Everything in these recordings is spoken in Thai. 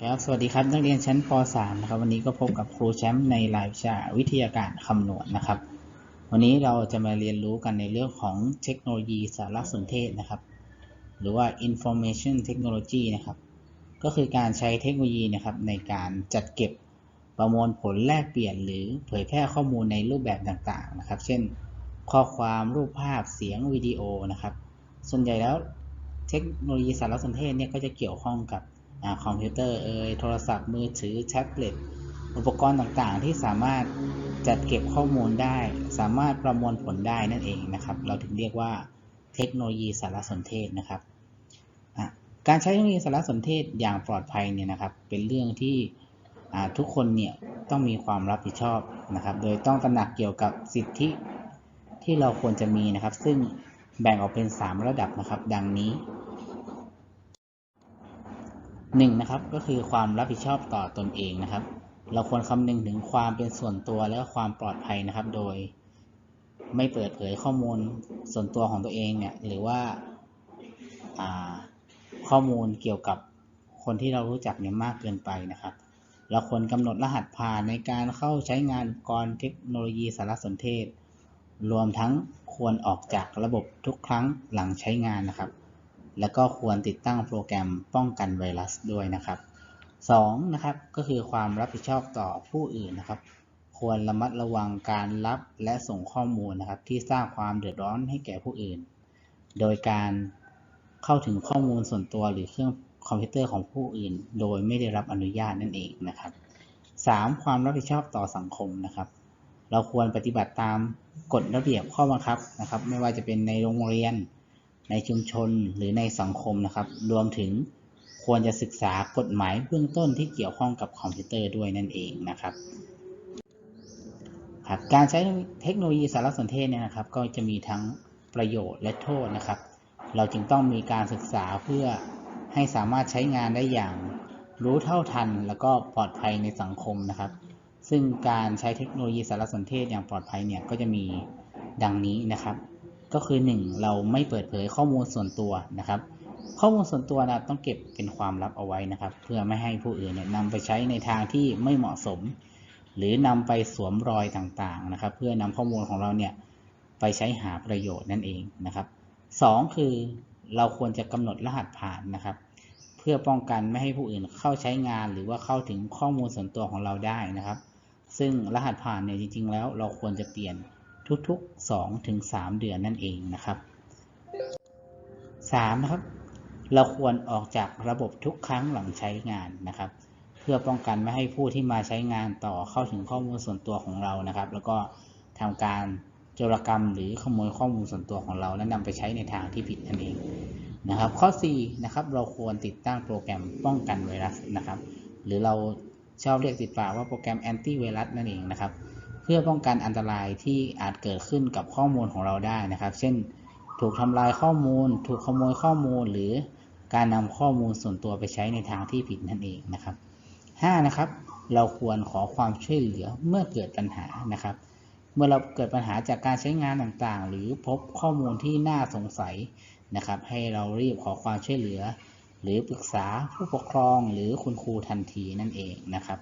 ครับ สวัสดีครับนักเรียนชั้นป .3 นะครับ วันนี้ก็พบกับครูแชมป์ในรายวิชาวิทยาการคำนวณนะครับ วันนี้เราจะมาเรียนรู้กันในเรื่องของเทคโนโลยีสารสนเทศนะครับ หรือว่า information technology นะครับ ก็คือการใช้เทคโนโลยีนะครับในการจัดเก็บประมวลผลแลกเปลี่ยน หรือเผยแพร่ข้อมูลในรูปแบบต่างๆนะครับ เช่น ข้อความรูปภาพเสียงวิดีโอนะครับ ส่วนใหญ่แล้วเทคโนโลยีสารสนเทศเนี่ยก็จะเกี่ยวข้องกับ คอมพิวเตอร์เอ่ยโทรศัพท์มือถือแท็บเล็ตอุปกรณ์ต่างๆ ที่สามารถจัดเก็บข้อมูลได้ สามารถประมวลผลได้นั่นเองนะครับ เราถึงเรียกว่าเทคโนโลยีสารสนเทศนะครับ การใช้เทคโนโลยีสารสนเทศอย่างปลอดภัยเนี่ยนะครับ เป็นเรื่องที่ทุกคนเนี่ยต้องมีความรับผิดชอบนะครับ โดยต้องตระหนักเกี่ยวกับสิทธิที่เราควรจะมีนะครับ ซึ่งแบ่งออกเป็น 3 ระดับนะครับ ดังนี้ หนึ่งนะครับก็คือความรับผิดชอบต่อตนเองนะครับ เราควรคำนึงถึงความเป็นส่วนตัวและความปลอดภัยนะครับ โดย ไม่เปิดเผยข้อมูลส่วนตัวของตัวเองเนี่ยหรือว่าข้อมูลเกี่ยวกับคนที่เรารู้จักเนี่ยมากเกินไปนะครับ เราควรกำหนดรหัสผ่านในการเข้าใช้งานกรเทคโนโลยีสารสนเทศ รวมทั้งควรออกจากระบบทุกครั้งหลังใช้งานนะครับ แล้วก็ควรติดตั้งโปรแกรมป้องกันไวรัสด้วยนะครับ 2 นะครับก็คือความรับผิดชอบต่อผู้อื่นนะครับ ควรระมัดระวังการรับและส่งข้อมูลนะครับ ที่สร้างความเดือดร้อนให้แก่ผู้อื่น โดยการเข้าถึงข้อมูลส่วนตัวหรือเครื่องคอมพิวเตอร์ของผู้อื่น โดยไม่ได้รับอนุญาตนั่นเองนะครับ 3. ความรับผิดชอบต่อสังคมนะครับ เราควรปฏิบัติตามกฎระเบียบข้อบังคับนะครับ ไม่ว่าจะเป็นในโรงเรียน ในชุมชนหรือในสังคมนะครับ รวมถึงควรจะศึกษากฎหมายเบื้องต้นที่เกี่ยวข้องกับคอมพิวเตอร์ด้วยนั่นเองนะครับครับการใช้เทคโนโลยีสารสนเทศเนี่ยนะครับ ก็จะมีทั้งประโยชน์และโทษนะครับ เราจึงต้องมีการศึกษาเพื่อให้สามารถใช้งานได้อย่างรู้เท่าทัน แล้วก็ปลอดภัยในสังคมนะครับ ซึ่งการใช้เทคโนโลยีสารสนเทศอย่างปลอดภัยเนี่ยก็จะมีดังนี้นะครับ ก็คือ 1 เราไม่เปิดเผยข้อมูลส่วนตัวนะครับ ข้อมูลส่วนตัวนะต้องเก็บเป็นความลับเอาไว้นะครับ เพื่อไม่ให้ผู้อื่นเนี่ยนำไปใช้ในทางที่ไม่เหมาะสม หรือนำไปสวมรอยต่างๆนะครับ เพื่อนำข้อมูลของเราเนี่ยไปใช้หาประโยชน์นั่นเองนะครับ 2 คือเราควรจะกำหนดรหัสผ่านนะครับ เพื่อป้องกันไม่ให้ผู้อื่นเข้าใช้งาน หรือว่าเข้าถึงข้อมูลส่วนตัวของเราได้นะครับ ซึ่งรหัสผ่านเนี่ยจริง ๆ แล้วเราควรจะเปลี่ยน ทุกๆ2ถึง3เดือนนั่นเองนะครับ 3. นะครับ เราควรออกจากระบบทุกครั้งหลังใช้งานนะครับ เพื่อป้องกันไม่ให้ผู้ที่มาใช้งานต่อเข้าถึงข้อมูลส่วนตัวของเรานะครับ แล้วก็ทำการโจรกรรมหรือขโมยข้อมูลส่วนตัวของเรา และนำไปใช้ในทางที่ผิดนั่นเองนะครับ ข้อ 4 นะครับ เราควรติดตั้งโปรแกรมป้องกันไวรัสนะครับ หรือเราชอบเรียกติดปากว่าโปรแกรมแอนตี้ไวรัสนั่นเองนะครับ เพื่อป้องกันอันตรายที่อาจเกิดขึ้นกับข้อมูลของเราได้นะครับ เช่น ถูกทำลายข้อมูล ถูกขโมยข้อมูล หรือการนำข้อมูลส่วนตัวไปใช้ในทางที่ผิดนั่นเองนะครับ 5. นะครับ เราควรขอความช่วยเหลือเมื่อเกิดปัญหานะครับ เมื่อเราเกิดปัญหาจากการใช้งานต่างๆ หรือพบข้อมูลที่น่าสงสัยนะครับ ให้เรารีบขอความช่วยเหลือ หรือปรึกษาผู้ปกครองหรือคุณครูทันทีนั่นเองนะครับ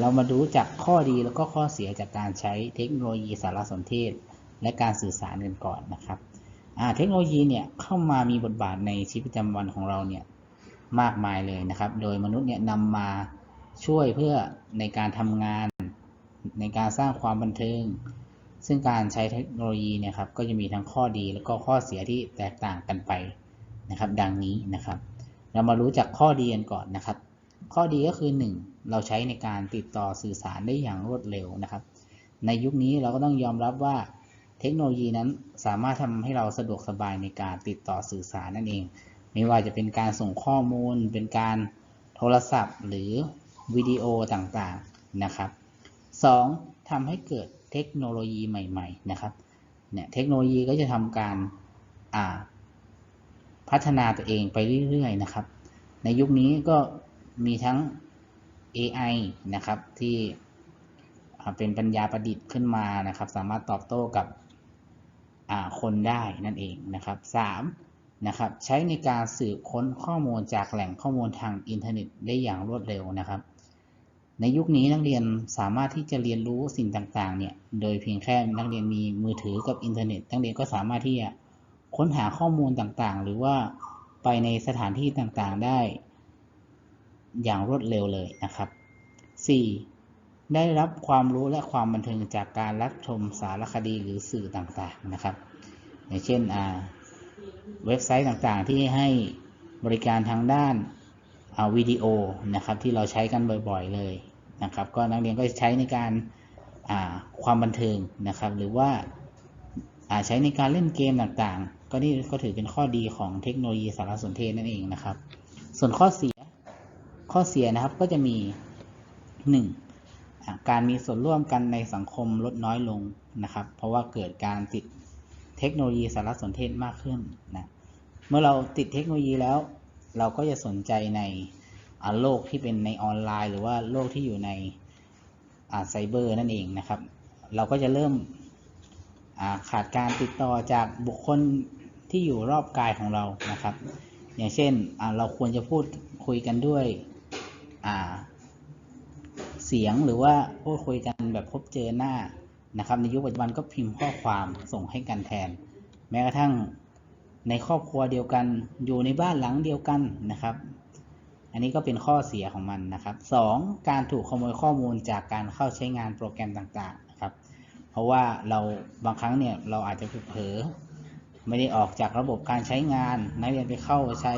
เรามาดูจากข้อดีแล้วก็ข้อเสียจากการใช้เทคโนโลยีสารสนเทศ และการสื่อสารกันก่อนนะครับเทคโนโลยีเนี่ยเข้ามามีบทบาทในชีวิตประจำวันของเราเนี่ยมากมายเลยนะครับ โดยมนุษย์เนี่ยนำมาช่วยเพื่อในการทำงานในการสร้างความบันเทิง ซึ่งการใช้เทคโนโลยีเนี่ยครับก็จะมีทั้งข้อดีแล้วก็ข้อเสียที่แตกต่างกันไปนะครับ ดังนี้นะครับ เรามารู้จักข้อดีกันก่อนนะครับ ข้อดีก็คือ 1. เราใช้ในการติดต่อสื่อสารได้อย่างรวดเร็วนะครับ ในยุคนี้เราก็ต้องยอมรับว่าเทคโนโลยีนั้นสามารถทำให้เราสะดวกสบายในการติดต่อสื่อสารนั่นเอง ไม่ว่าจะเป็นการส่งข้อมูล เป็นการโทรศัพท์ หรือวิดีโอต่างๆนะครับ 2. ทำให้เกิดเทคโนโลยีใหม่ ๆ นะครับ เนี่ยเทคโนโลยีก็จะทำการพัฒนาตัวเองไปเรื่อยๆนะครับ ในยุคนี้ก็มีทั้ง AI นะครับที่เป็นปัญญาประดิษฐ์ขึ้นมานะครับ สามารถตอบโต้กับคนได้นั่นเองนะครับ 3. นะครับใช้ในการสืบค้นข้อมูลจากแหล่งข้อมูลทางอินเทอร์เน็ตได้อย่างรวดเร็วนะครับ ในยุคนี้นักเรียนสามารถที่จะเรียนรู้สิ่งต่างๆเนี่ยโดยเพียงแค่นักเรียนมีมือถือกับอินเทอร์เน็ตนักเรียนก็สามารถที่จะค้นหาข้อมูลต่างๆ หรือว่าไปในสถานที่ต่างๆ ได้ อย่างรวดเร็วเลยนะครับ 4. ได้รับความรู้และความบันเทิงจากการรับชมสารคดีหรือสื่อต่างๆนะครับ อย่างเช่นเว็บไซต์ต่างๆ ที่ให้บริการทางด้านวิดีโอนะครับที่เราใช้กันบ่อยๆเลยนะครับ ก็นักเรียนก็ใช้ในการความบันเทิงนะครับ หรือว่าใช้ในการเล่นเกมต่างๆ ก็นี่ก็ถือเป็นข้อดีของเทคโนโลยีสารสนเทศนั่นเองนะครับ ส่วนข้อเสีย ข้อเสียนะครับก็จะมี 1. การมีส่วนร่วมกันในสังคมลดน้อยลงนะครับ เพราะว่าเกิดการติดเทคโนโลยีสารสนเทศมากขึ้นนะเมื่อเราติดเทคโนโลยีแล้ว เราก็จะสนใจในโลกที่เป็นในออนไลน์ หรือว่าโลกที่อยู่ในไซเบอร์นั่นเองนะครับ เราก็จะเริ่มขาดการติดต่อจากบุคคลที่อยู่รอบกายของเรานะครับ อย่างเช่นเราควรจะพูดคุยกันด้วย เสียงหรือว่าพูดคุยกันแบบพบเจอหน้านะครับในยุคปัจจุบันก็พิมพ์ข้อความส่งให้กันแทน แม้กระทั่งในครอบครัวเดียวกันอยู่ในบ้านหลังเดียวกันนะครับ อันนี้ก็เป็นข้อเสียของมันนะครับ 2. การถูกขโมยข้อมูลจากการเข้าใช้งานโปรแกรมต่างๆนะครับ เพราะว่าเราบางครั้งเนี่ยเราอาจจะเผลอไม่ได้ออกจากระบบการใช้งาน นักเรียนไปเข้าใช้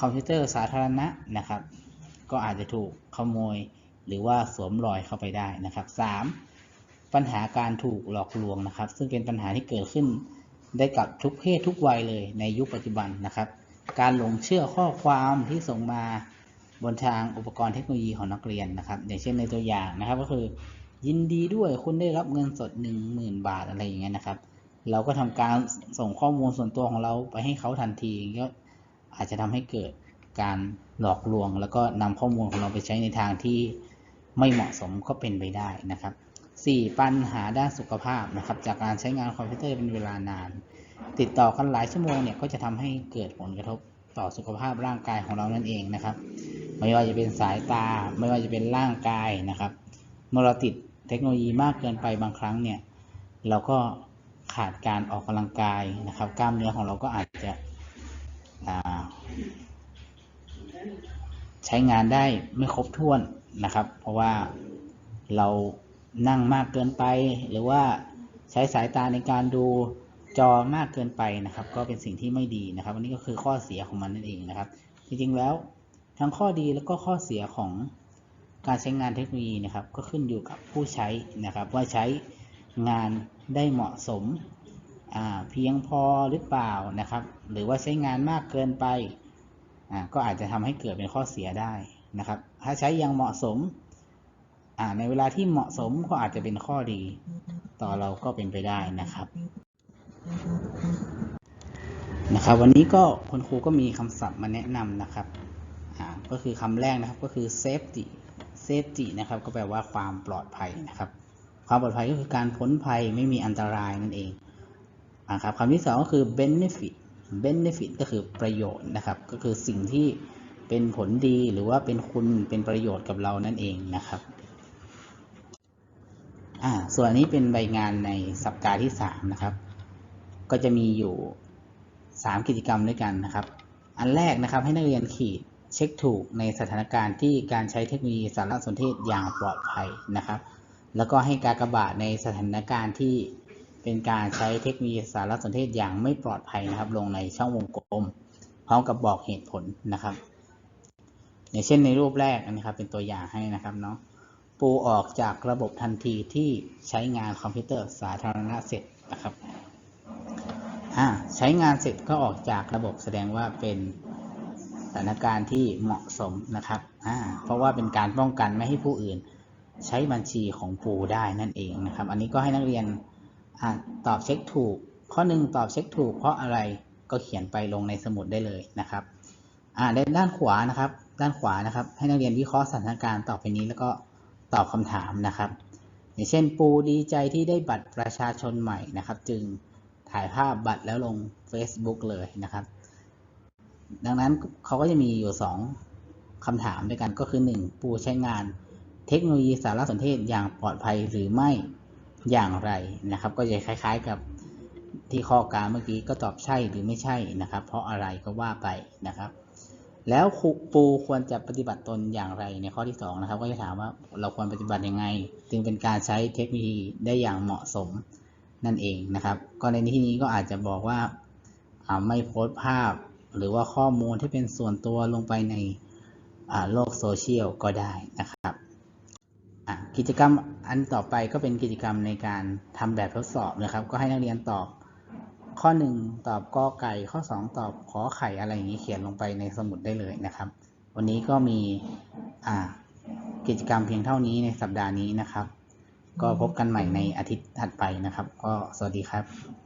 คอมพิวเตอร์สาธารณะนะครับ ก็อาจจะถูกขโมยหรือว่าสวมรอยเข้าไปได้นะครับ 3. ปัญหาการถูกหลอกลวงนะครับ ซึ่งเป็นปัญหาที่เกิดขึ้นได้กับทุกเพศทุกวัยเลยในยุคปัจจุบันนะครับ การหลงเชื่อข้อความที่ส่งมาบนทางอุปกรณ์เทคโนโลยีของนักเรียนนะครับ อย่างเช่นในตัวอย่างนะครับ ก็คือ ยินดีด้วยคุณได้รับเงินสด 10,000 บาทอะไรอย่างเงี้ยนะครับ เราก็ทำการส่งข้อมูลส่วนตัวของเราไปให้เขาทันทีก็อาจจะทำให้เกิดการ หลอกลวง แล้วก็นำข้อมูลของเราไปใช้ในทางที่ไม่เหมาะสมก็เป็นไปได้นะครับ 4. ปัญหาด้านสุขภาพนะครับจากการใช้งานคอมพิวเตอร์เป็นเวลานาน ติดต่อกันหลายชั่วโมงเนี่ยก็จะทำให้เกิดผลกระทบต่อสุขภาพร่างกายของเรานั่นเองนะครับ ไม่ว่าจะเป็นสายตา ไม่ว่าจะเป็นร่างกายนะครับเมื่อเราติดเทคโนโลยีมากเกินไปบางครั้งเนี่ยเราก็ขาดการออกกำลังกายนะครับ กล้ามเนื้อของเราก็อาจจะ ใช้งานได้ไม่ครบถ้วนนะครับ เพราะว่าเรานั่งมากเกินไป หรือว่าใช้สายตาในการดูจอมากเกินไปนะครับ ก็เป็นสิ่งที่ไม่ดีนะครับอันนี้ก็คือข้อเสียของมันนั่นเองนะครับ จริงๆแล้วทั้งข้อดีแล้วก็ข้อเสียของการใช้งานเทคโนโลยีนะครับ ก็ขึ้นอยู่กับผู้ใช้นะครับ ว่าใช้งานได้เหมาะสมเพียงพอหรือเปล่านะครับ หรือว่าใช้งานมากเกินไป ก็อาจจะทำให้เกิดเป็นข้อเสียได้นะครับ ถ้าใช้อยังเหมาะสม ในเวลาที่เหมาะสมก็อาจจะเป็นข้อดี ต่อเราก็เป็นไปได้นะครับนะครับ วันนี้ก็คุณครูก็มีคำศัพท์มาแนะนำนะครับก็คือคำแรกนะครับก็คือ safety safety นะครับ ก็แปลว่าความปลอดภัยนะครับ ความปลอดภัยก็คือการพ้นภัยไม่มีอันตรายนั่นเองนะครับคำที่สองก็คือ benefit benefit ก็คือประโยชน์นะครับ ก็คือสิ่งที่เป็นผลดีหรือว่าเป็นคุณเป็นประโยชน์กับเรานั่นเองนะครับอ่าส่วนนี้เป็นใบงานในสัปดาห์ที่3นะครับ ก็จะมีอยู่ 3 กิจกรรมด้วยกันนะครับ อันแรกนะครับให้นักเรียนขีดเช็คถูกในสถานการณ์ที่การใช้เทคโนโลยีสารสนเทศอย่างปลอดภัยนะครับ แล้วก็ให้การกระบาดในสถานการณ์ที่ เป็นการใช้เทคโนโลยีสารสนเทศอย่างไม่ปลอดภัยนะครับ ลงในช่องวงกลม พร้อมกับบอกเหตุผลนะครับ อย่างเช่นในรูปแรกนะครับ เป็นตัวอย่างให้นะครับเนาะปูออกจากระบบทันทีที่ใช้งานคอมพิวเตอร์สาธารณะเสร็จนะครับใช้งานเสร็จก็ออกจากระบบแสดงว่าเป็นสถานการณ์ที่เหมาะสมนะครับ เพราะว่าเป็นการป้องกันไม่ให้ผู้อื่น ใช้บัญชีของปูได้นั่นเองนะครับ อันนี้ก็ให้นักเรียน ตอบเช็คถูก ข้อหนึ่งตอบเช็คถูกเพราะอะไรก็เขียนไปลงในสมุดได้เลยนะครับอ่าด้านขวานะครับ ด้านขวานะครับ ให้นักเรียนวิเคราะห์สถานการณ์ต่อไปนี้แล้วก็ตอบคำถามนะครับ อย่างเช่นปูดีใจที่ได้บัตรประชาชนใหม่นะครับ จึงถ่ายภาพบัตรแล้วลง Facebook เลยนะครับ ดังนั้นเขาก็จะมีอยู่ 2คำถามด้วยกันก็คือ1ผู้ใช้งานเทคโนโลยีสารสนเทศอย่างปลอดภัยหรือไม่ อย่างไรนะครับ ก็จะคล้ายๆกับที่ข้อการเมื่อกี้ก็ตอบใช่หรือไม่ใช่นะครับ เพราะอะไรก็ว่าไปนะครับ แล้วปูควรจะปฏิบัติตนอย่างไรในข้อที่2นะครับก็จะถามว่าเราควรปฏิบัติยังไง จึงเป็นการใช้เทคโนโลยีได้อย่างเหมาะสมนั่นเองนะครับก็ในที่นี้ก็อาจจะบอกว่าไม่โพสต์ภาพหรือว่าข้อมูลที่เป็นส่วนตัวลงไปในโลกโซเชียลก็ได้นะครับ กิจกรรมอันต่อไปก็เป็นกิจกรรมในการทำแบบทดสอบนะครับ ก็ให้นักเรียนตอบข้อ 1 ตอบกอไก่ ข้อ 2 ตอบขอไข่อะไรอย่างนี้เขียนลงไปในสมุดได้เลยนะครับ วันนี้ก็มีกิจกรรมเพียงเท่านี้ในสัปดาห์นี้นะครับ ก็พบกันใหม่ในอาทิตย์ถัดไปนะครับ ก็สวัสดีครับ